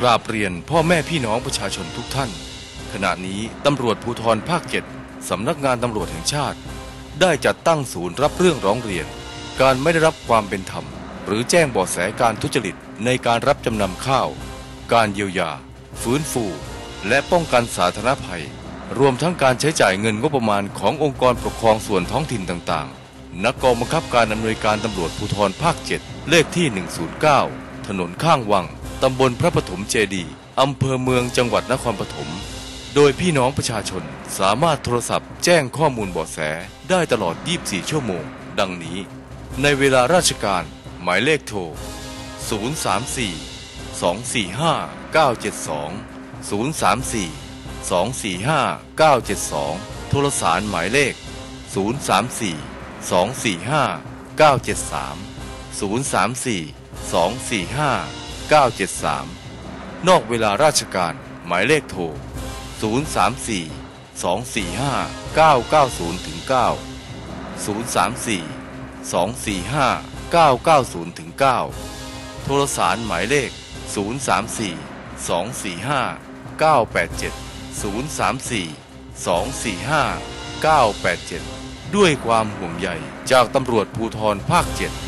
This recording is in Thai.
กราบเรียนพ่อแม่พี่น้องประชาชนทุกท่าน ขณะนี้ตำรวจภูธรภาคเจ็ดสำนักงานตำรวจแห่งชาติ ได้จัดตั้งศูนย์รับเรื่องร้องเรียน การไม่ได้รับความเป็นธรรม หรือแจ้งเบาะแสการทุจริตในการรับจำนำข้าว การเยียวยา ฟื้นฟู และป้องกันสาธารณภัย รวมทั้งการใช้จ่ายเงินงบประมาณขององค์กรปกครองส่วนท้องถิ่นต่างๆนักกองบังคับการอำนวยการตำรวจภูธรภาค 7 เลขที่ 109 ถนนข้างวัง ตำบลพระปฐมเจดีอำเภอเมืองจังหวัดนครปฐม โดยพี่น้องประชาชนสามารถโทรศัพท์แจ้งข้อมูลเบาะแสได้ตลอด 24 ชั่วโมง ดังนี้ ในเวลาราชการหมายเลขโทร 034 245 972 034 245 972 โทรสารหมายเลข 034 245 973 034 245 973 นอกเวลาราชการ หมายเลขโทร 034 245 990 9 034 245 990 9 โทรสารหมายเลข 034 245 987 034 245 987 ด้วยความห่วงใยจากตำรวจภูธรภาค 7